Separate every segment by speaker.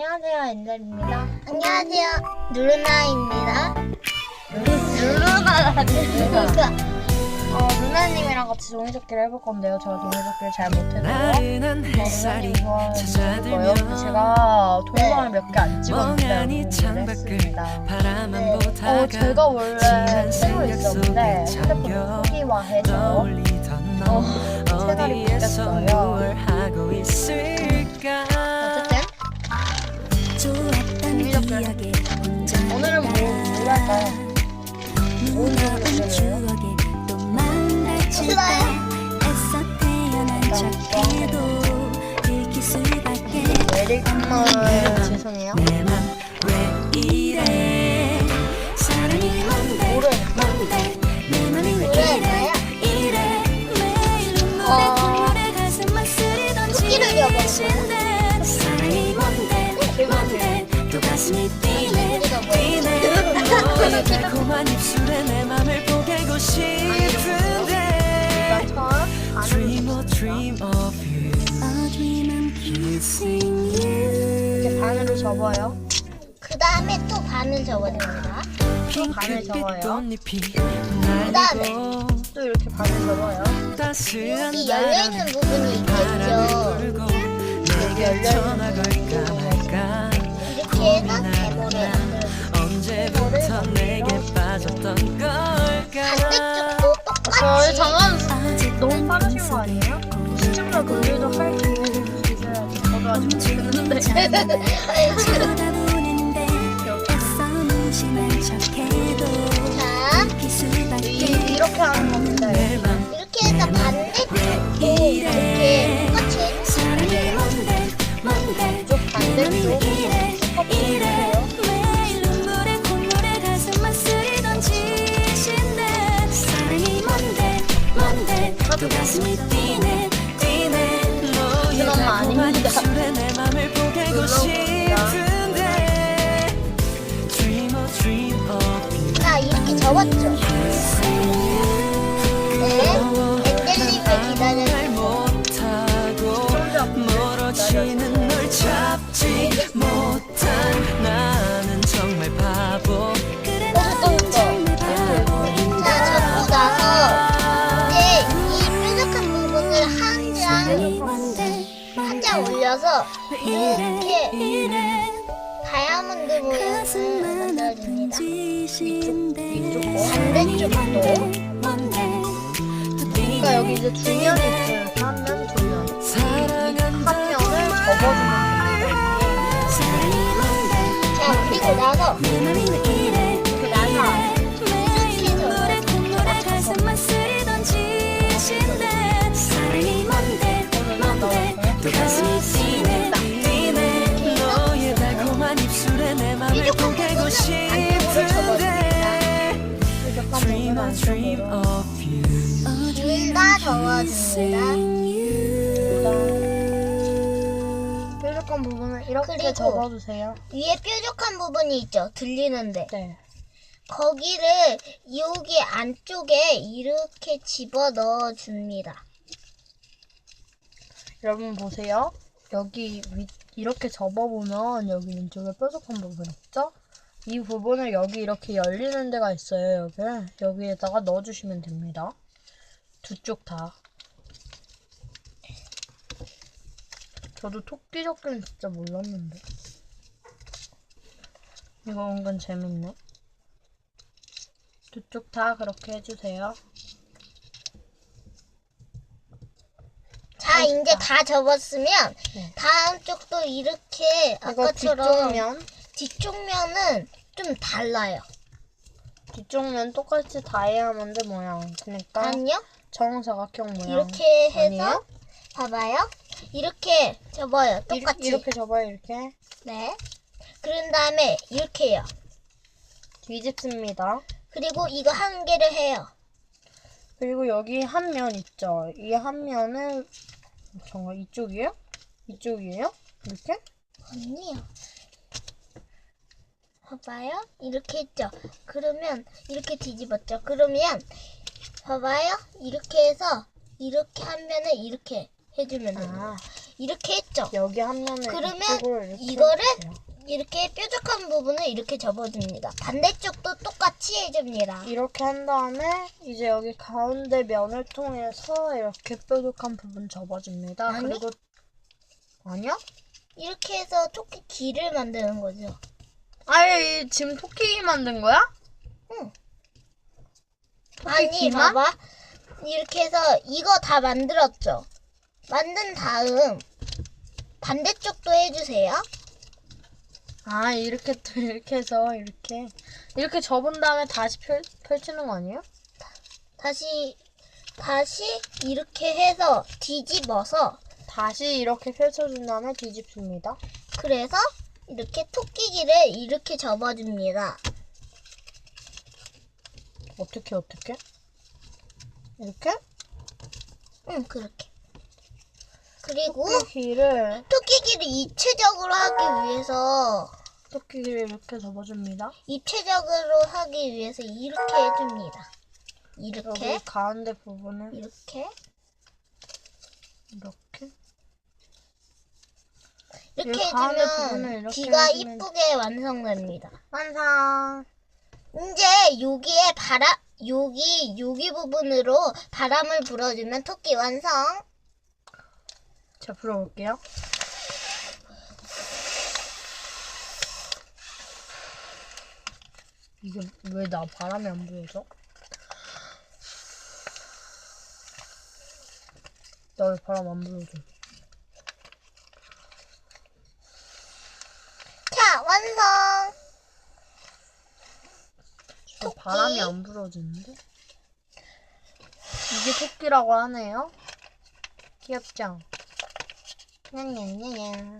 Speaker 1: 안녕하세요, 엔젤입니다.
Speaker 2: 안녕하세요. 누르나입니다.
Speaker 1: 루루나
Speaker 2: 누르나.
Speaker 1: 어, 루나님이랑 같이 종이접기를 해볼 건데요. 제가 종이접기를 잘 못해서. 어, 거예요.
Speaker 3: 찾아들면
Speaker 1: 근데 제가 동영상을 몇 개 안 찍었는데
Speaker 3: 창밖을
Speaker 1: 했습니다.
Speaker 2: 네.
Speaker 1: 어, 제가 원래
Speaker 3: 생각
Speaker 1: 있었는데 핸드폰을
Speaker 3: 떠올리던 너
Speaker 1: 어, 채널이 바뀌었어요.
Speaker 3: 래?
Speaker 1: 이래?
Speaker 4: 매일 눈물에
Speaker 1: 어.
Speaker 2: 토끼를 잃어버렸어요?
Speaker 1: 이렇게 반으로 접어요.
Speaker 2: 그 다음에 또 반을 접어줍니다.
Speaker 1: 반을
Speaker 3: 핑크빛
Speaker 1: 접어요.
Speaker 3: 꽃잎이
Speaker 2: 그다음에
Speaker 3: 날리고
Speaker 1: 또 이렇게 반을 접어요.
Speaker 2: 여기 열려있는 부분이 있겠죠.
Speaker 1: 여기 열려있는
Speaker 3: 걸까 말까
Speaker 2: 이렇게 해서 대모를 만들어줍니다.
Speaker 3: 언제부터 내게 빠졌던 걸까
Speaker 2: 반대쪽도
Speaker 1: 저희
Speaker 2: 똑같이
Speaker 1: 이- 이렇게 하는 겁니다.
Speaker 2: 이렇게 해서 반대쪽도 이렇게 똑같이
Speaker 4: 뭔데
Speaker 1: 이쪽 반대쪽.
Speaker 4: 가슴이 뛰네
Speaker 2: 자, 이렇게 접었죠. 네, 엔젤님을.
Speaker 3: 못하고 멀어지는 널 잡지 못한 나는 정말 바보
Speaker 2: 자, 접고 나서 이제 이 뾰족한 부분을 한 장, 한 장 올려서
Speaker 4: 이래
Speaker 2: 다이아몬드 모양을 반대쪽도.
Speaker 1: 그러니까 여기 이제 두 면이 있어요. 한 면, 두 면. 한 면을 접어주면
Speaker 4: 뭔데?
Speaker 2: 자, 그리고 나서
Speaker 3: Dream
Speaker 1: 부분
Speaker 3: or dream
Speaker 1: 안쪽으로.
Speaker 3: of you
Speaker 2: 둘다 접어줍니다.
Speaker 1: 뾰족한 부분을 이렇게 접어주세요.
Speaker 2: 위에 뾰족한 부분이 있죠. 들리는데.
Speaker 1: 네.
Speaker 2: 거기를 여기 안쪽에 이렇게 집어 넣어 줍니다.
Speaker 1: 여러분 보세요. 여기 위, 이렇게 접어보면 여기 왼쪽에 뾰족한 부분 있죠? 이 부분을 여기 이렇게 열리는 데가 있어요. 여기 여기에다가 넣어주시면 됩니다. 두 쪽 다. 저도 토끼 접기는 진짜 몰랐는데. 이거 은근 재밌네. 두 쪽 다 그렇게 해주세요.
Speaker 2: 자, 이제 다 접었으면
Speaker 1: 네.
Speaker 2: 다음 쪽도 이렇게 아까처럼
Speaker 1: 뒤쪽 면
Speaker 2: 뒤쪽 면은 좀 달라요.
Speaker 1: 뒤쪽 면 똑같이 다이아몬드 모양. 그러니까
Speaker 2: 아니요?
Speaker 1: 정사각형 모양.
Speaker 2: 이렇게 해서
Speaker 1: 아니에요?
Speaker 2: 봐봐요. 이렇게 접어요. 똑같이.
Speaker 1: 이렇게, 이렇게 접어요. 이렇게
Speaker 2: 네. 그런 다음에 이렇게 해요.
Speaker 1: 뒤집습니다.
Speaker 2: 그리고 이거 한 개를 해요.
Speaker 1: 그리고 여기 한 면 있죠. 이 한 면을 정말 이쪽이에요? 이쪽이에요? 이렇게?
Speaker 2: 아니요. 봐봐요. 이렇게 했죠. 그러면 이렇게 뒤집었죠. 그러면 봐봐요. 이렇게 해서 이렇게 한 면을 이렇게 해주면.
Speaker 1: 아,
Speaker 2: 이렇게 했죠.
Speaker 1: 여기 한 면을
Speaker 2: 그러면 이거를. 이렇게 뾰족한 부분을 이렇게 접어줍니다. 반대쪽도 똑같이 해줍니다.
Speaker 1: 이렇게 한 다음에 이제 여기 가운데 면을 통해서 이렇게 뾰족한 부분 접어줍니다.
Speaker 2: 아니?
Speaker 1: 그리고 아니야?
Speaker 2: 이렇게 해서 토끼 귀를 만드는 거죠.
Speaker 1: 이 지금 토끼 만든 거야?
Speaker 2: 응. 아니
Speaker 1: 귀만?
Speaker 2: 봐봐. 이렇게 해서 이거 다 만들었죠. 만든 다음 반대쪽도 해주세요.
Speaker 1: 아 이렇게 또 이렇게 해서 이렇게 이렇게 접은 다음에 다시 펼, 펼치는 거 아니에요?
Speaker 2: 다시 다시 이렇게 해서 뒤집어서
Speaker 1: 다시 이렇게 펼쳐준 다음에 뒤집습니다.
Speaker 2: 그래서 이렇게 토끼기를 이렇게 접어줍니다.
Speaker 1: 어떻게 어떻게? 이렇게?
Speaker 2: 응 그렇게. 그리고
Speaker 1: 토끼를
Speaker 2: 토끼기를 입체적으로 하기 위해서
Speaker 1: 토끼를 이렇게 접어줍니다.
Speaker 2: 입체적으로 하기 위해서 이렇게 해줍니다. 이렇게
Speaker 1: 가운데 부분을
Speaker 2: 이렇게
Speaker 1: 이렇게
Speaker 2: 이렇게
Speaker 1: 이 가운데 부분을
Speaker 2: 해주면
Speaker 1: 이렇게
Speaker 2: 귀가
Speaker 1: 해주면
Speaker 2: 이쁘게 완성됩니다.
Speaker 1: 완성.
Speaker 2: 이제 여기에 바람 여기 여기 부분으로 바람을 불어주면 토끼 완성.
Speaker 1: 자 불어볼게요. 이게 왜 나 바람이 안 불어져? 나 왜 바람 안 불어줘?
Speaker 2: 자 완성.
Speaker 1: 저
Speaker 2: 토끼.
Speaker 1: 바람이 안 불어지는데? 이게 토끼라고 하네요. 귀엽죠? 냥냥냥냥.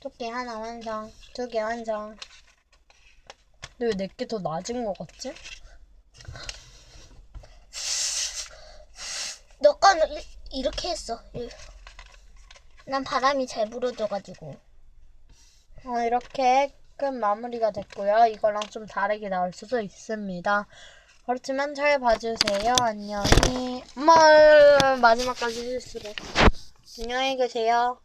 Speaker 1: 토끼 하나 완성. 두 개 완성. 근데 왜 내게 더 낮은 것 같지?
Speaker 2: 너 거는 이- 이렇게 했어. 이- 난 바람이 잘 불어줘가지고.
Speaker 1: 어, 이렇게 끝 마무리가 됐고요. 이거랑 좀 다르게 나올 수도 있습니다. 그렇지만 잘 봐주세요. 안녕히. 엄마 마지막까지 실수로. 안녕히 계세요.